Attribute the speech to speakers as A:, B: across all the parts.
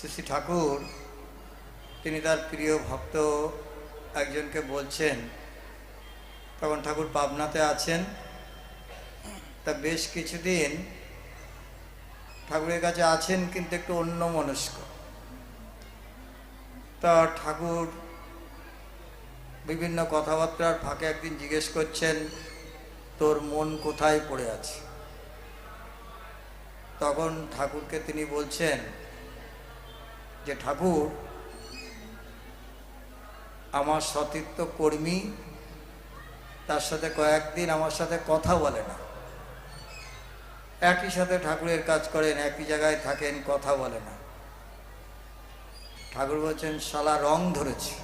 A: শ্রী ঠাকুর, তিনি তার প্রিয় ভক্ত একজনকে বলছেন, তখন ঠাকুর পাবনাতে আছেন, তা বেশ কিছুদিন ঠাকুরের কাছে আছেন কিন্তু একটু অন্য মনস্ক। তা ঠাকুর বিভিন্ন কথাবার্তার ফাঁকে একদিন জিজ্ঞেস করছেন, তোর মন কোথায় পড়ে আছে? তখন ঠাকুরকে তিনি বলছেন যে ঠাকুর, আমার সতীর্থ কর্মী, তার সাথে কয়েকদিন আমার সাথে কথা বলে না। একই সাথে ঠাকুরের কাজ করেন, একই জায়গায় থাকেন, কথা বলে না। ঠাকুর বলছেন, শালা রং ধরেছে।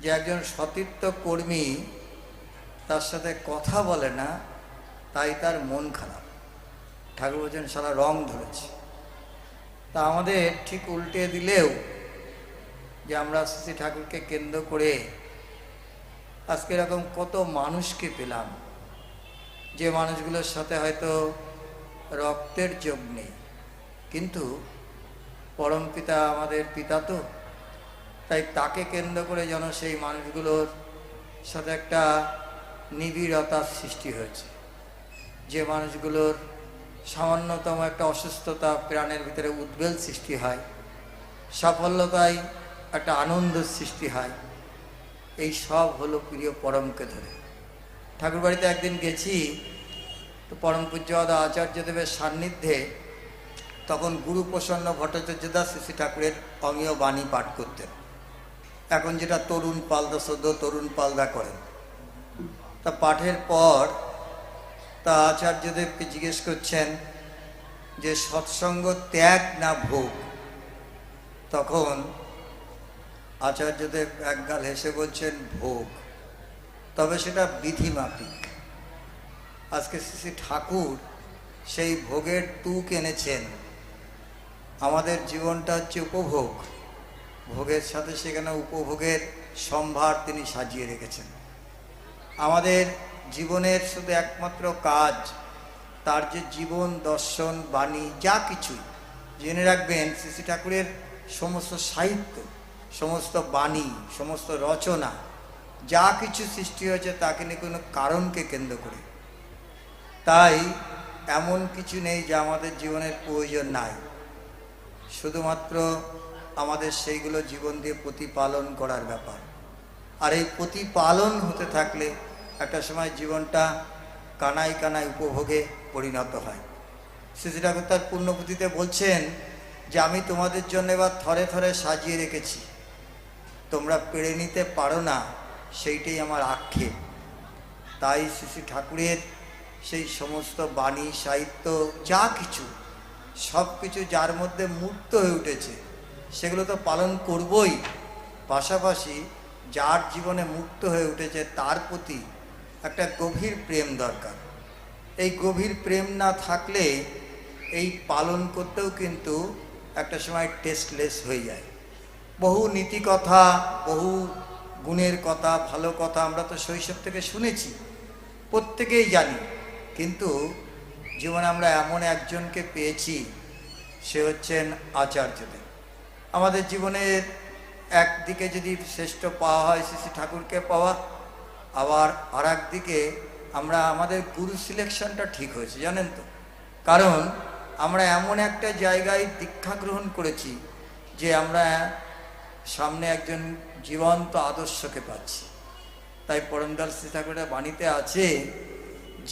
A: যে একজন সতীর্থ কর্মী তার সাথে কথা বলে না, তাই তার মন খারাপ। ঠাকুর বলছেন, শালা রং ধরেছে। তা আমাদের ঠিক উল্টে দিলেও যে আমরা শ্রী ঠাকুরকে কেন্দ্র করে আজকে এরকম কত মানুষকে পেলাম। যে মানুষগুলোর সাথে হয়তো রক্তের যোগ নেই। কিন্তু পরম পিতা আমাদের পিতা তো, তাই তাকে কেন্দ্র করে যেন সেই মানুষগুলোর সাথে একটা নিবিড়তার সৃষ্টি হয়েছে। যে মানুষগুলোর সামান্যতম একটা অসুস্থতা প্রাণের ভিতরে উদ্বেল সৃষ্টি হয়, সাফল্যতায় একটা আনন্দ সৃষ্টি হয়। এই সব হলো প্রিয় পরমকে ধরে। ঠাকুর বাড়িতে একদিন গেছি, তো পরম পূজ্যবাদ আচার্যদেবের সান্নিধ্যে তখন গুরু প্রসন্ন ভট্টাচার্য দাস শ্রী ঠাকুরের অমীয় বাণী পাঠ করতেন। এখন যেটা তরুণ পালদা সদ্য তরুণ পালদা করেন। তা পাঠের পর তা আচার্যদেবকে জিজ্ঞেস করছেন যে সৎসঙ্গ ত্যাগ না ভোগ? তখন আচার্যদেব একগাল হেসে বলছেন, ভোগ। তবে সেটা বিধিমাফিক। আজকে শ্রী ঠাকুর সেই ভোগের টুক এনেছেন। আমাদের জীবনটা হচ্ছে উপভোগ। ভোগের সাথে সেখানে উপভোগের সম্ভার তিনি সাজিয়ে রেখেছেন। আমাদের জীবনের শুধু একমাত্র কাজ, তার যে জীবন, দর্শন, বাণী, যা কিছুই। জেনে রাখবেন, শ্রী ঠাকুরের সমস্ত সাহিত্য, সমস্ত বাণী, সমস্ত রচনা, যা কিছু সৃষ্টি হয়েছে তাকে নিয়ে কোনো কারণকে কেন্দ্র করে। তাই এমন কিছু নেই যা আমাদের জীবনের প্রয়োজন নাই। শুধুমাত্র আমাদের সেইগুলো জীবন দিয়ে প্রতিপালন করার ব্যাপার। আর এই প্রতিপালন হতে থাকলে একটা সময় জীবনটা কানাই কানাই উপভোগে পরিণত হয়। শ্রী ঠাকুর তার পূর্ণপুঁথিতে বলছেন যে, আমি তোমাদের জন্য এবার থরে থরে সাজিয়ে রেখেছি। তোমরা পেরে নিতে পারো না, সেইটাই আমার আক্ষেপ। তাই শ্রী ঠাকুরের সেই সমস্ত বাণী, সাহিত্য, যা কিছু, সব কিছু যার মধ্যে মূর্ত হয়ে উঠেছে, সেগুলো তো পালন করবই। পাশাপাশি যার জীবনে মুক্ত হয়ে উঠেছে, তার প্রতি একটা গভীর প্রেম দরকার। এই গভীর প্রেম না থাকলে এই পালন করতেও কিন্তু একটা সময় টেস্টলেস হয়ে যায়। বহু নীতি কথা, বহু গুণের কথা, ভালো কথা আমরা তো শৈশব থেকে শুনেছি, প্রত্যেকেই জানি। কিন্তু জীবনে আমরা এমন একজনকে পেয়েছি, সে হচ্ছেন আচার্যদেব। আমাদের জীবনের একদিকে যদি শ্রেষ্ঠ পাওয়া হয় শ্রী ঠাকুরকে পাওয়া আবার আর দিকে আমরা আমাদের গুরু সিলেকশনটা ঠিক হয়েছে, জানেন তো? কারণ আমরা এমন একটা জায়গায় দীক্ষা গ্রহণ করেছি যে আমরা সামনে একজন জীবন্ত আদর্শকে পাচ্ছি। তাই পরমদাল শ্রী ঠাকুরের বাণীতে আছে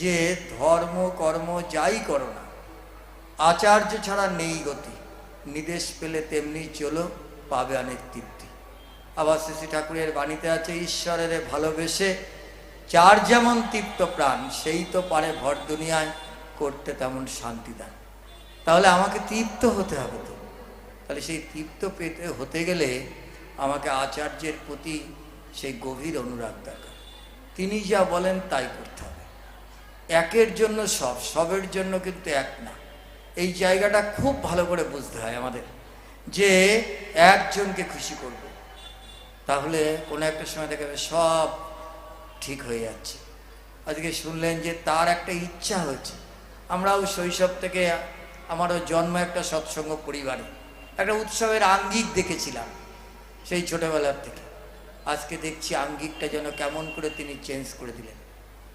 A: যে ধর্ম, কর্ম যাই করো না, আচার্য ছাড়া নেই গতি। নির্দেশ পেলে তেমনি চলো, পাবে অনেক তৃপ্তি। আবার শ্রী ঠাকুরের বাণীতে আছে, ঈশ্বরের ভালোবেসে যার যেমন তৃপ্ত প্রাণ, সেই তো পারে ভর দুনিয়ায় করতে তেমন শান্তিদান তাহলে আমাকে তৃপ্ত হতে হবে তো। তাহলে সেই তৃপ্ত পেতে হতে গেলে আমাকে আচার্যের প্রতি সেই গভীর অনুরাগ দরকার। তিনি যা বলেন তাই করতে হবে। একের জন্য সব, সবের জন্য কিন্তু এক না। এই জায়গাটা খুব ভালো করে বুঝতে হয় আমাদের যে একজনকে খুশি করব তাহলে কোনো একটা সময় দেখা যাবে, সব ঠিক হয়ে যাচ্ছে। আজকে শুনলেন যে তার একটা ইচ্ছা হয়েছে। আমরাও শৈশব থেকে আমারও জন্ম একটা সৎসঙ্গ পরিবারে, একটা উৎসবের আঙ্গিক দেখেছিলাম সেই ছোটবেলার থেকে। আজকে দেখছি আঙ্গিকটা যেন কেমন করে তিনি চেঞ্জ করে দিলেন।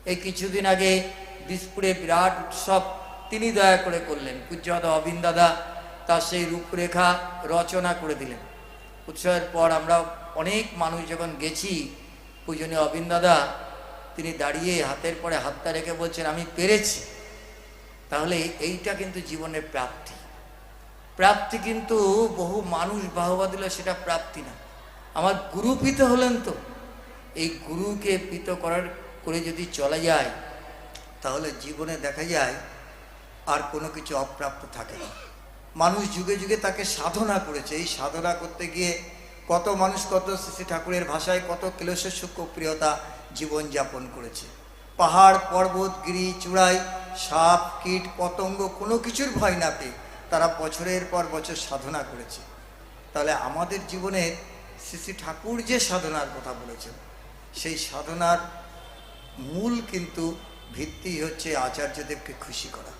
A: এই কিছুদিন আগে দিসপুরে বিরাট উৎসব তিনি দয়া করে করলেন। পূজ্যদা অবিন দাদা তার সেই রূপরেখা রচনা করে দিলেন। উৎসবের পর আমরা অনেক মানুষ যখন গেছি, পূজনীয় অবিন দাদা, তিনি দাঁড়িয়ে হাতের পরে হাতটা রেখে বলছেন, আমি পেরেছি। তাহলে এইটা কিন্তু জীবনের প্রাপ্তি। প্রাপ্তি কিন্তু বহু মানুষ বাহবা দিল, সেটা প্রাপ্তি না। আমার গুরু পিত হলেন তো। এই গুরুকে পিত করার করে যদি চলা যায়, তাহলে জীবনে দেখা যায়, আর কোনো কিছু অপ্রাপ্ত থাকে না। মানুষ যুগে যুগে তাকে সাধনা করেছে। এই সাধনা করতে গিয়ে কত মানুষ, কত শ্রী ঠাকুরের ভাষায়, কত ক্লেশ সূক্ষ্ম প্রিয়তা জীবনযাপন করেছে। পাহাড়, পর্বত, গিরি, চূড়াই, সাপ, কীট, পতঙ্গ, কোনো কিছুর ভয় না পেয়ে তারা বছরের পর বছর সাধনা করেছে। তাহলে আমাদের জীবনের শ্রী শ্রী ঠাকুর যে সাধনার কথা বলেছেন, সেই সাধনার মূল কিন্তু ভিত্তি হচ্ছে আচার্যদেবকে খুশি করা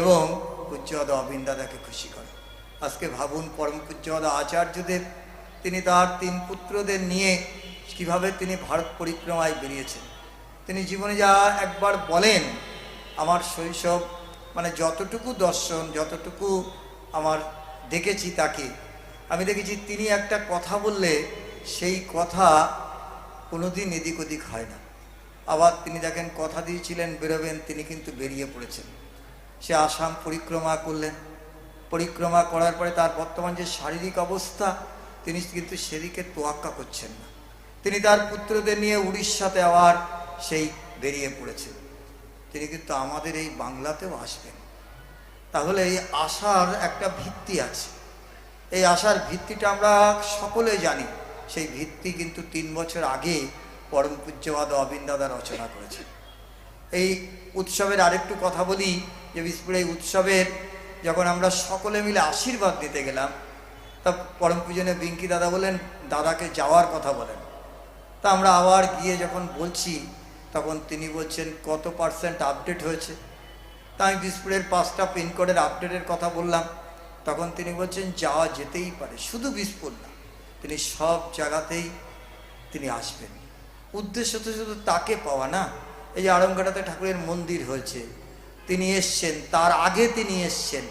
A: এবং পূজ্যদ অবিন্দাদাকে খুশি করা। আজকে ভাবুন পরম পূজ্যদ আচার্যদেব তিনি তার তিন পুত্রদের নিয়ে কীভাবে তিনি ভারত পরিক্রমায় বেরিয়েছেন। তিনি জীবনে যা একবার বলেন, আমার শৈশব মানে যতটুকু দর্শন, যতটুকু আমার দেখেছি তাকে, আমি দেখেছি তিনি একটা কথা বললে সেই কথা কোনোদিন এদিক ওদিক হয় না। আবার তিনি দেখেন কথা দিয়েছিলেন, বেরোবেন, তিনি কিন্তু বেরিয়ে পড়েছেন। সে আসাম পরিক্রমা করলেন। পরিক্রমা করার পরে তার বর্তমান যে শারীরিক অবস্থা তিনি কিন্তু সেদিকে তোয়াক্কা করছেন না। তিনি তার পুত্রদের নিয়ে উড়িষ্যাতে আবার সেই বেরিয়ে পড়েছেন। তিনি কিন্তু আমাদের এই বাংলাতেও আসবেন। তাহলে এই আশার একটা ভিত্তি আছে। এই আশার ভিত্তিটা আমরা সকলে জানি। সেই ভিত্তি কিন্তু তিন বছর আগে পরম পূজ্যবাদ অবিন দাদা রচনা করেছে এই উৎসবের আরেকটু কথা বলি যে বিস্ফোর এই উৎসবের যখন আমরা সকলে মিলে আশীর্বাদ দিতে গেলাম তা পরম পূজনে বিঙ্কি দাদা বলেন দাদাকে যাওয়ার কথা বলেন। তা আমরা আবার গিয়ে যখন বলছি, তখন তিনি বলছেন, কত পার্সেন্ট আপডেট হয়েছে? তা আমি বিস্ফোরের পাঁচটা পিনকোডের আপডেটের কথা বললাম। তখন তিনি বলছেন, যাওয়া যেতেই পারে, শুধু বিস্ফোর না, তিনি সব জায়গাতেই তিনি আসবেন। উদ্দেশ্য তো শুধু তাকে পাওয়া না, এই যে আড়ংঘাটাতে ঠাকুরের মন্দির হয়েছে, তিনি এসছেন, তার আগে তিনি এসছেন,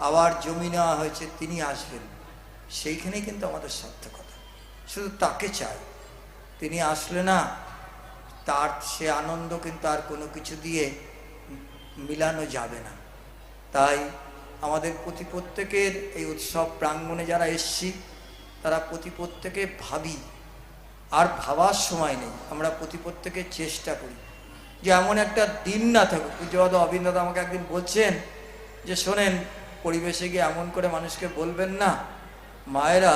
A: আবার জমি নেওয়া হয়েছে, তিনি আসবেন। সেইখানেই কিন্তু আমাদের সার্থকতা। শুধু তাকে চাই। তিনি আসলে না, তার সে আনন্দ কিন্তু আর কোনো কিছু দিয়ে মিলানো যাবে না। তাই আমাদের প্রতি প্রত্যেকের এই উৎসব প্রাঙ্গণে যারা এসছি, তারা প্রতি প্রত্যেকে ভাবি, আর ভাবার সময় নেই। আমরা প্রতি প্রত্যেকে চেষ্টা করি। যে এমন একটা দিন না থাকুক। পূজ্যবাদ অবিন্দাদ আমাকে একদিন বলছেন যে, শোনেন, পরিবেশে গিয়ে এমন করে মানুষকে বলবেন না মায়েরা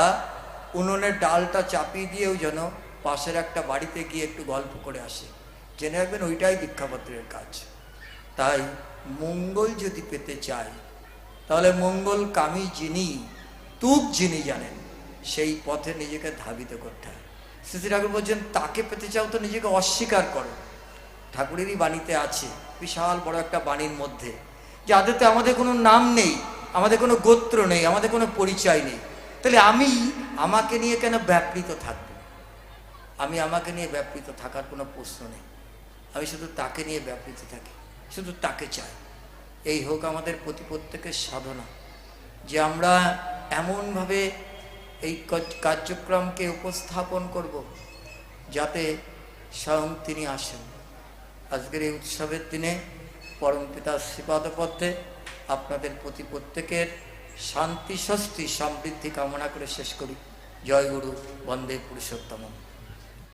A: উনুনের ডালটা চাপিয়ে দিয়েও যেন পাশের একটা বাড়িতে গিয়ে একটু গল্প করে আসে। জেনে রাখবেন ওইটাই দীক্ষাপত্রের কাজ। তাই মঙ্গল যদি পেতে চাই তাহলে মঙ্গল কামি যিনি তুক যিনি জানেন, সেই পথে নিজেকে ধাবিত করতে হয়। শ্রী ঠাকুর বলছেন, তাকে পেতে চাও তো নিজেকে অস্বীকার করো। ঠাকুরেরই বাণীতে আছে, বিশাল বড় একটা বাণীর মধ্যে যাদেরতে আমাদের কোনো নাম নেই, আমাদের কোনো গোত্র নেই, আমাদের কোনো পরিচয় নেই। তাহলে আমি আমাকে নিয়ে কেন ব্যাপৃত থাকব? আমি আমাকে নিয়ে ব্যাপৃত থাকার কোনো প্রশ্ন নেই। আমি শুধু তাকে নিয়ে ব্যাপৃত থাকি, শুধু তাকে চাই। এই হোক আমাদের প্রতি প্রত্যেকের সাধনা, যে আমরা এমনভাবে এই কার্যক্রমকে উপস্থাপন করব যাতে স্বয়ং তিনি আসেন। আজকের এই উৎসবের দিনে পরমপিতা শ্রীপাদপথে আপনাদের প্রতি প্রত্যেকের শান্তি স্বস্তি সমৃদ্ধি কামনা করে শেষ করি। জয় গুরু বন্দে পুরুষোত্তম